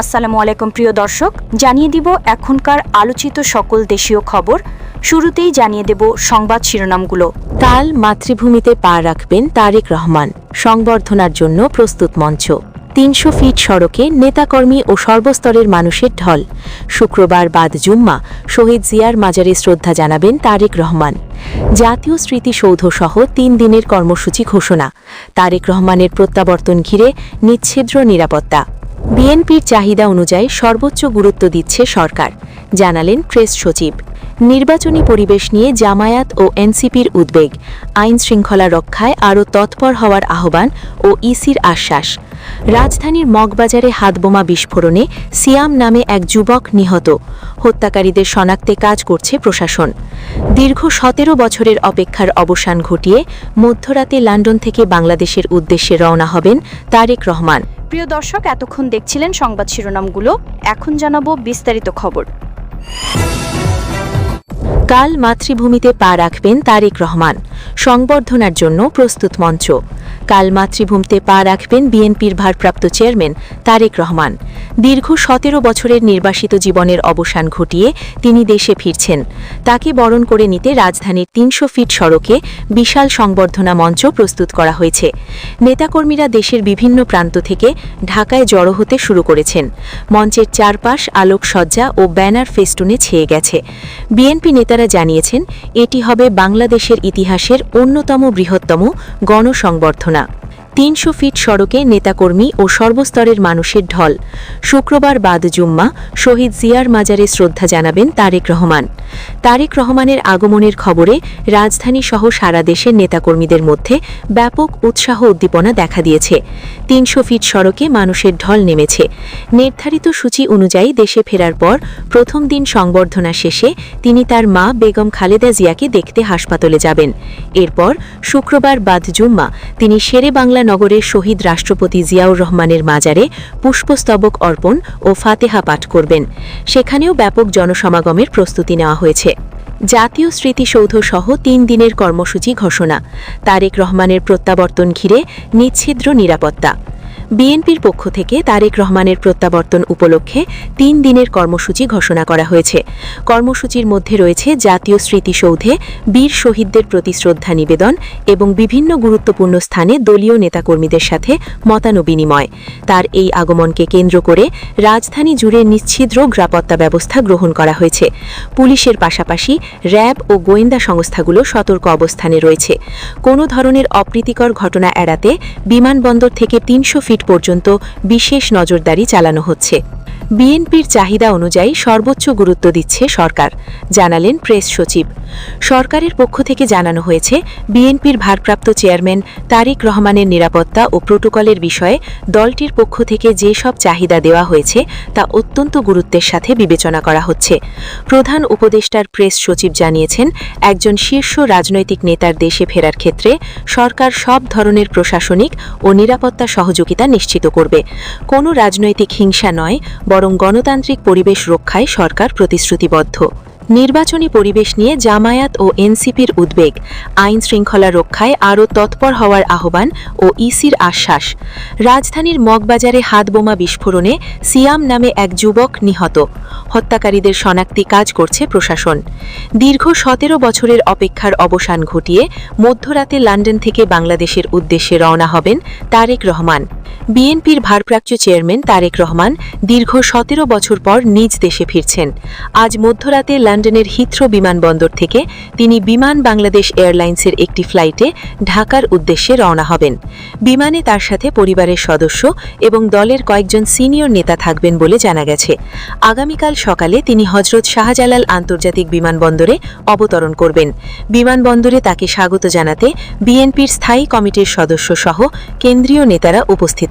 আসসালামু আলাইকুম, প্রিয় দর্শক। জানিয়ে দিব এখনকার আলোচিত সকল দেশীয় খবর। শুরুতেই জানিয়ে দেব সংবাদ শিরোনামগুলো। কাল মাতৃভূমিতে পা রাখবেন তারেক রহমান। সংবর্ধনার জন্য প্রস্তুত মঞ্চ। তিনশো ফিট সড়কে নেতাকর্মী ও সর্বস্তরের মানুষের ঢল। শুক্রবার বাদ জুম্মা, শহীদ জিয়ার মাজারে শ্রদ্ধা জানাবেন তারেক রহমান। জাতীয় স্মৃতিসৌধসহ তিন দিনের কর্মসূচি ঘোষণা। তারেক রহমানের প্রত্যাবর্তন ঘিরে নিচ্ছিদ্র নিরাপত্তা। বিএনপির চাহিদা অনুযায়ী সর্বোচ্চ গুরুত্ব দিচ্ছে সরকার, জানালেন প্রেস সচিব। নির্বাচনী পরিবেশ নিয়ে জামায়াত ও এনসিপির উদ্বেগ, আইন শৃঙ্খলা রক্ষায় আরও তৎপর হওয়ার আহ্বান ও ইসির আশ্বাস। রাজধানীর মগবাজারে হাতবোমা বিস্ফোরণে সিয়াম নামে এক যুবক নিহত, হত্যাকারীদের শনাক্তে কাজ করছে প্রশাসন। দীর্ঘ সতেরো বছরের অপেক্ষার অবসান ঘটিয়ে মধ্যরাতে লন্ডন থেকে বাংলাদেশের উদ্দেশ্যে রওনা হবেন তারেক রহমান। প্রিয় দর্শক এতক্ষণ দেখছিলেন সংবাদ শিরোনামগুলো। এখন জানাব বিস্তারিত খবর। কাল মাতৃভূমিতে পা রাখবেন তারেক রহমান। সংবর্ধনার জন্য প্রস্তুত মঞ্চ। কাল মাতৃভূমিতে পা রাখবেন বিএনপির ভারপ্রাপ্ত চেয়ারম্যান তারেক রহমান। দীর্ঘ সতেরো বছরের নির্বাসিত জীবনের অবসান ঘটিয়ে তিনি দেশে ফিরছেন। তাকে বরণ করে নিতে রাজধানীর তিনশো ফিট সড়কে বিশাল সংবর্ধনা মঞ্চ প্রস্তুত করা হয়েছে। নেতাকর্মীরা দেশের বিভিন্ন প্রান্ত থেকে ঢাকায় জড়ো হতে শুরু করেছেন। মঞ্চের চারপাশ আলোকসজ্জা ও ব্যানার ফেস্টুনে ছেয়ে গেছে। বিএনপি নেতারা জানিয়েছেন এটি হবে বাংলাদেশের ইতিহাসের অন্যতম বৃহত্তম গণসংবর্ধনা। তিনশো ফিট সড়কে নেতাকর্মী ও সর্বস্তরের মানুষের ঢল। শুক্রবার বাদ জুম্মা, শহীদ জিয়ার মাজারে শ্রদ্ধা জানাবেন তারেক রহমান। তারেক রহমানের আগমনের খবরে রাজধানী সহ সারা দেশের নেতাকর্মীদের মধ্যে ব্যাপক উৎসাহ উদ্দীপনা দেখা দিয়েছে। তিনশো ফিট সড়কে মানুষের ঢল নেমেছে। নির্ধারিত সূচি অনুযায়ী দেশে ফেরার পর প্রথম দিন সংবর্ধনা শেষে তিনি তার মা বেগম খালেদা জিয়াকে দেখতে হাসপাতালে যাবেন। এরপর শুক্রবার বাদ জুম্মা, তিনি শেরে বাংলা নগরের শহীদ রাষ্ট্রপতি জিয়াউর রহমানের মাজারে পুষ্পস্তবক অর্পণ ও ফাতেহা পাঠ করবেন। সেখানেও ব্যাপক জনসমাগমের প্রস্তুতি নেওয়া হয়েছে। জাতীয় স্মৃতিসৌধ সহ তিন দিনের কর্মসূচি ঘোষণা। তারেক রহমানের প্রত্যাবর্তন ঘিরে নিচ্ছিদ্র নিরাপত্তা। বিএনপির পক্ষ থেকে তারেক রহমানের প্রত্যাবর্তন উপলক্ষে তিন দিনের কর্মসূচি ঘোষণা করা হয়েছে। কর্মসূচির মধ্যে রয়েছে জাতীয় স্মৃতিসৌধে বীর শহীদদের প্রতি শ্রদ্ধা নিবেদন এবং বিভিন্ন গুরুত্বপূর্ণ স্থানে দলীয় নেতাকর্মীদের সাথে মতানুবিনিময়। তার এই আগমনকে কেন্দ্র করে রাজধানী জুড়ে নিচ্ছিদ্র নিরাপত্তা ব্যবস্থা গ্রহণ করা হয়েছে। পুলিশের পাশাপাশি র্যাব ও গোয়েন্দা সংস্থাগুলো সতর্ক অবস্থানে রয়েছে। কোনো ধরনের অপ্রীতিকর ঘটনা এড়াতে বিমানবন্দর থেকে তিনশো ফিট পর্যন্ত বিশেষ নজরদারি চালানো হচ্ছে। বিএনপির চাহিদা অনুযায়ী সর্বোচ্চ গুরুত্ব দিচ্ছে সরকার, জানালেন প্রেস সচিব। সরকারের পক্ষ থেকে জানানো হয়েছে, বিএনপির ভারপ্রাপ্ত চেয়ারম্যান তারিক রহমানের নিরাপত্তা ও প্রোটোকলের বিষয়ে দলটির পক্ষ থেকে যে সব চাহিদা দেওয়া হয়েছে তা অত্যন্ত গুরুত্বের সাথে বিবেচনা করা হচ্ছে। প্রধান উপদেষ্টার প্রেস সচিব জানিয়েছেন, একজন শীর্ষ রাজনৈতিক নেতার দেশে ফেরার ক্ষেত্রে সরকার সব ধরনের প্রশাসনিক ও নিরাপত্তা সহযোগিতা নিশ্চিত করবে। কোনো রাজনৈতিক হিংসা নয় বরং গণতান্ত্রিক পরিবেশ রক্ষায় সরকার প্রতিশ্রুতিবদ্ধ। নির্বাচনী পরিবেশ নিয়ে জামায়াত ও এনসিপির উদ্বেগ, আইন শৃঙ্খলা রক্ষায় আরও তৎপর হওয়ার আহ্বান ও ইসির আশ্বাস। রাজধানীর মগবাজারে হাতবোমা বিস্ফোরণে সিয়াম নামে এক যুবক নিহত। হত্যাকারীদের শনাক্তি কাজ করছে প্রশাসন। দীর্ঘ সতেরো বছরের অপেক্ষার অবসান ঘটিয়ে মধ্যরাতে লন্ডন থেকে বাংলাদেশের উদ্দেশ্যে রওনা হবেন তারেক রহমান। বিএনপির ভারপ্রাপ্ত চেয়ারম্যান তারেক রহমান দীর্ঘ সতেরো বছর পর নিজ দেশে ফিরছেন। আজ মধ্যরাতে লন্ডনের হিথ্রো বিমানবন্দর থেকে তিনি বিমান বাংলাদেশ এয়ারলাইন্সের একটি ফ্লাইটে ঢাকার উদ্দেশ্যে রওনা হবেন। বিমানে তার সাথে পরিবারের সদস্য এবং দলের কয়েকজন সিনিয়র নেতা থাকবেন বলে জানা গেছে। আগামীকাল সকালে তিনি হজরত শাহজালাল আন্তর্জাতিক বিমানবন্দরে অবতরণ করবেন। বিমানবন্দরে তাকে স্বাগত জানাতে বিএনপির স্থায়ী কমিটির সদস্য সহ কেন্দ্রীয় নেতারা উপস্থিত